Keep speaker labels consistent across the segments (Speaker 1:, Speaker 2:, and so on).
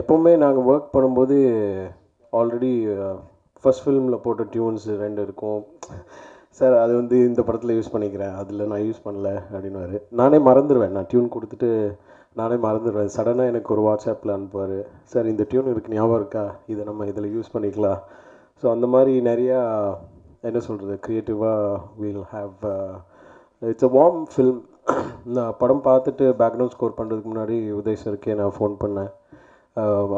Speaker 1: எப்போவுமே நாங்கள் ஒர்க் பண்ணும்போது ஆல்ரெடி ஃபர்ஸ்ட் ஃபிலிமில் போட்ட டியூன்ஸ் ரெண்டு இருக்கும். சார் அது வந்து இந்த படத்தில் யூஸ் பண்ணிக்கிறேன். அதில் நான் யூஸ் பண்ணல அப்படின்னுவாரு. நானே மறந்துடுவேன் நான் டியூன் கொடுத்துட்டு நானே மறந்துடுவேன் சடனாக எனக்கு ஒரு வாட்ஸ்அப்பில் அனுப்புவார். சார் இந்த டியூன் இருக்கு ஞாபகம் இருக்கா? இதை நம்ம இதில் யூஸ் பண்ணிக்கலாம். ஸோ அந்த மாதிரி நிறையா என்ன சொல்கிறது க்ரியேட்டிவாக we'll have it's a warm film நான் படம் பார்த்துட்டு பேக்ரவுண்ட் ஸ்கோர் பண்ணுறதுக்கு முன்னாடி உதய் சருக்கே நான் ஃபோன் பண்ணேன்.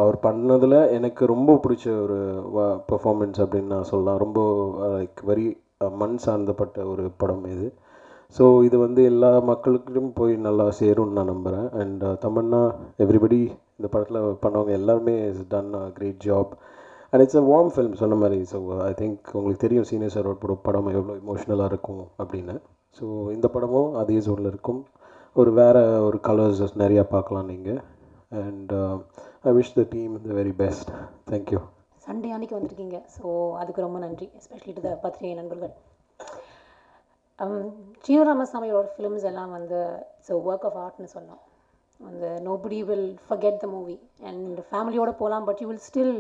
Speaker 1: அவர் பண்ணதில் எனக்கு ரொம்ப பிடிச்ச ஒரு பெர்ஃபார்மன்ஸ் அப்படின்னு நான் சொல்லலாம். ரொம்ப லைக் வெரி மண் சார்ந்தப்பட்ட ஒரு படம் இது. ஸோ இது வந்து எல்லா மக்களுக்கும் போய் நல்லா சேரும்னு நான் நம்புகிறேன் அண்ட் தமன்னா எவ்ரிபடி இந்த படத்தில் பண்ணவங்க எல்லாருமே is done a great job and it's a warm film சொன்ன மாதிரி. ஸோ ஐ திங்க் உங்களுக்கு தெரியும் சீனியர் சாரோட படம் படம் எவ்வளோ இமோஷ்னலாக இருக்கும் அப்படின்னு. ஸோ இந்த படமும் அதே ஜோனில் இருக்கும். ஒரு வேறு ஒரு கலர்ஸ் நிறையா பார்க்கலாம் நீங்கள் and I wish the team the very best thank you
Speaker 2: Sunday அன்னைக்கு வந்திருக்கீங்க. ஸோ அதுக்கு ரொம்ப நன்றி எஸ்பெஷலி டு த பத்திரிகை நண்பர்கள். Um, சீனு ராமசாமியோட ஃபிலிம்ஸ் எல்லாம் வந்து இட்ஸ் அ ஒர்க் ஆஃப் ஆர்ட்னு சொல்லலாம் அந்த nobody will forget the movie and ஃபேமிலியோடு போகலாம் பட் யூ வில் ஸ்டில்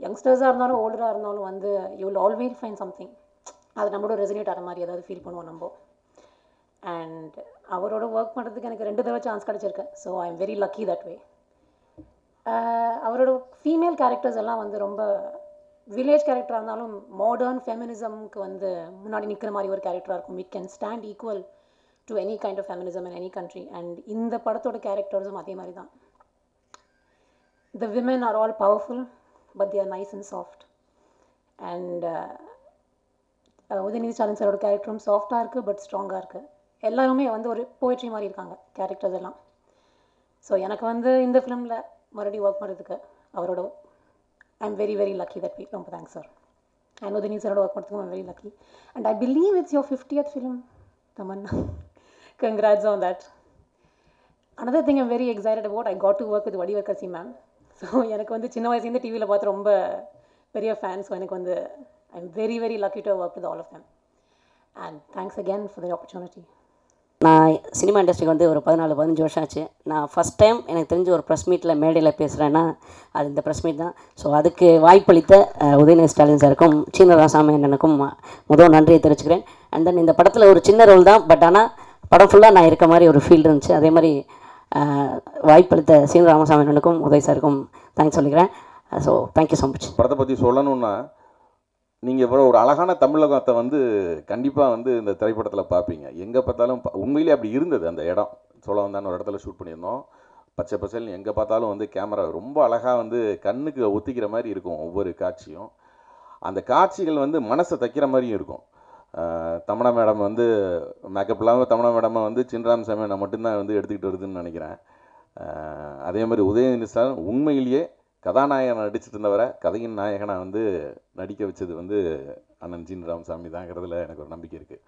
Speaker 2: யங்ஸ்டர்ஸாக இருந்தாலும் ஓல்டராக இருந்தாலும் வந்து you will always find something அது நம்மளோட ரெசனேட் ஆகிற மாதிரி ஏதாவது ஃபீல் பண்ணுவோம் நம்ம. அண்ட் அவரோட ஒர்க் பண்ணுறதுக்கு எனக்கு ரெண்டு தடவை சான்ஸ் கிடச்சிருக்கு. So I am very lucky that way அவரோட ஃபீமேல் கேரக்டர்ஸ் எல்லாம் வந்து ரொம்ப வில்லேஜ் கேரக்டராக இருந்தாலும் மாடர்ன் ஃபெமினிசம்க்கு வந்து முன்னாடி நிற்கிற மாதிரி ஒரு கேரக்டராக இருக்கும். It can stand equal to any kind of feminism in any country and இந்த படத்தோட கேரக்டர்ஸும் அதே மாதிரி தான். The women are all powerful but they are nice and soft and Udhayanidhi Stalin சாரோட கேரக்டரும் சாஃப்டாக இருக்குது பட் ஸ்ட்ராங்காக இருக்குது எல்லாருமே வந்து ஒரு போய்ட்ரி மாதிரி இருக்காங்க கேரக்டர்ஸ் எல்லாம். ஸோ எனக்கு வந்து இந்த ஃபிலிமில் மறுபடியும் ஒர்க் பண்ணுறதுக்கு அவரோட I am very very lucky that we ரொம்ப தேங்க்ஸ் சார் அண்ட் உதயநிதி சாரோட ஒர்க் பண்ணுறதுக்கும் I'm very lucky and I believe it's your fiftieth film Tamannaah congrats on that another thing I'm very excited about I got to work with Vadivukkarasi ma'am so எனக்கு வந்து சின்ன வயசுலேருந்து டிவியில் பார்த்து ரொம்ப பெரிய ஃபேன் ஸோ எனக்கு வந்து I am very very lucky to work with all of them and thanks again for the opportunity
Speaker 3: நான் சினிமா இண்டஸ்ட்ரிக்கு வந்து ஒரு பதினாலு பதினஞ்சு வருஷம் ஆச்சு. நான் ஃபஸ்ட் டைம் எனக்கு தெரிஞ்ச ஒரு ப்ரெஸ் மீட்டில் மேடையில் பேசுகிறேன்னா அது இந்த ப்ரெஸ் மீட் தான். ஸோ அதுக்கு வாய்ப்பளித்த உதயநிதி ஸ்டாலின் சாருக்கும் சீனராசாமி அண்ணனுக்கும் முதல் நன்றியை தெரிவிச்சுக்கிறேன். அண்ட் தென் இந்த படத்தில் ஒரு சின்ன ரோல் தான் பட் ஆனால் படம் ஃபுல்லாக நான் இருக்க மாதிரி ஒரு ஃபீல் இருந்துச்சு. அதே மாதிரி வாய்ப்பளித்த சீனராமசாமி அண்ணனுக்கும் உதய் சாருக்கும் தேங்க்ஸ் சொல்லிக்கிறேன். ஸோ தேங்க்யூ ஸோ மச்
Speaker 4: படத்தை பற்றி சொல்லணும்னா நீங்கள் இவ்வளோ ஒரு அழகான தமிழகத்தை வந்து கண்டிப்பாக வந்து இந்த திரைப்படத்தில் பார்ப்பீங்க எங்கே பார்த்தாலும் ப- அப்படி இருந்தது அந்த இடம். சொல்ல வந்தான்னு ஒரு இடத்துல ஷூட் பண்ணியிருந்தோம். பச்சை பசல் எங்கே பார்த்தாலும் வந்து கேமரா ரொம்ப அழகாக வந்து கண்ணுக்கு ஒத்திக்கிற மாதிரி இருக்கும் ஒவ்வொரு காட்சியும். அந்த காட்சிகள் வந்து மனசை தைக்கிற மாதிரியும் இருக்கும். ஆஹ் தமனா மேடம் வந்து மேக்கப் இல்லாமல் தமனா மேடமை வந்து சின்ராம் சாமியை மட்டும்தான் வந்து எடுத்துக்கிட்டு வருதுன்னு நினைக்கிறேன். அதே மாதிரி உதயநிதி சார் உண்மையிலேயே கதாநாயகன் நடிச்சிட்டு கதையின் நாயகனை வந்து நடிக்க வச்சது வந்து அண்ணன் ஜீன் ராமசாமி தாங்கிறதுல எனக்கு ஒரு நம்பிக்கை இருக்குது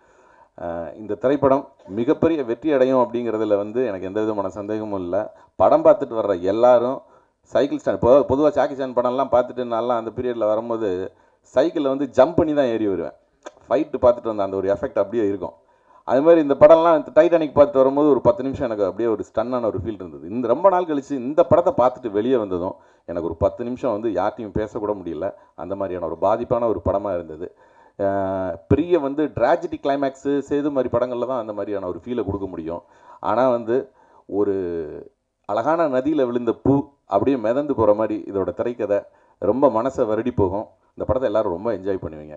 Speaker 4: இந்த திரைப்படம் மிகப்பெரிய வெற்றி அடையும் அப்படிங்கிறதுல வந்து எனக்கு எந்த விதமான சந்தேகமும் இல்லை. படம் பார்த்துட்டு வர்ற எல்லாரும் சைக்கிள் ஸ்டாண்ட் பொ பொதுவாக சாக்கி ஸ்டாண்ட் படம்லாம் பார்த்துட்டு நல்லா அந்த பீரியடில் வரும்போது சைக்கிளில் வந்து ஜம்ப் பண்ணி தான் ஏறி வருவேன். ஃபைட்டு பார்த்துட்டு வந்த அந்த ஒரு எஃபெக்ட் அப்படியே இருக்கும். அது மாதிரி இந்த படம்லாம் இந்த டைட்டானிக் பார்த்துட்டு வரும்போது ஒரு பத்து நிமிஷம் எனக்கு அப்படியே ஒரு ஸ்டன்னான ஒரு ஃபீல் இருந்தது. இந்த ரொம்ப நாள் கழித்து இந்த படத்தை பார்த்துட்டு வெளியே வந்ததும் எனக்கு ஒரு பத்து நிமிஷம் வந்து யார்ட்டையும் பேசக்கூட முடியல. அந்த மாதிரியான ஒரு பாதிப்பான ஒரு படமாக இருந்தது. பெரிய வந்து ட்ராஜடி கிளைமேக்ஸு சேது மாதிரி படங்களில் தான் அந்த மாதிரியான ஒரு ஃபீலை கொடுக்க முடியும். ஆனால் வந்து ஒரு அழகான நதியில் விழுந்த பூ அப்படியே மிதந்து போகிற மாதிரி இதோட திரைக்கதை ரொம்ப மனசை வருடி போகும். இந்த படத்தை எல்லோரும் ரொம்ப என்ஜாய் பண்ணுவீங்க.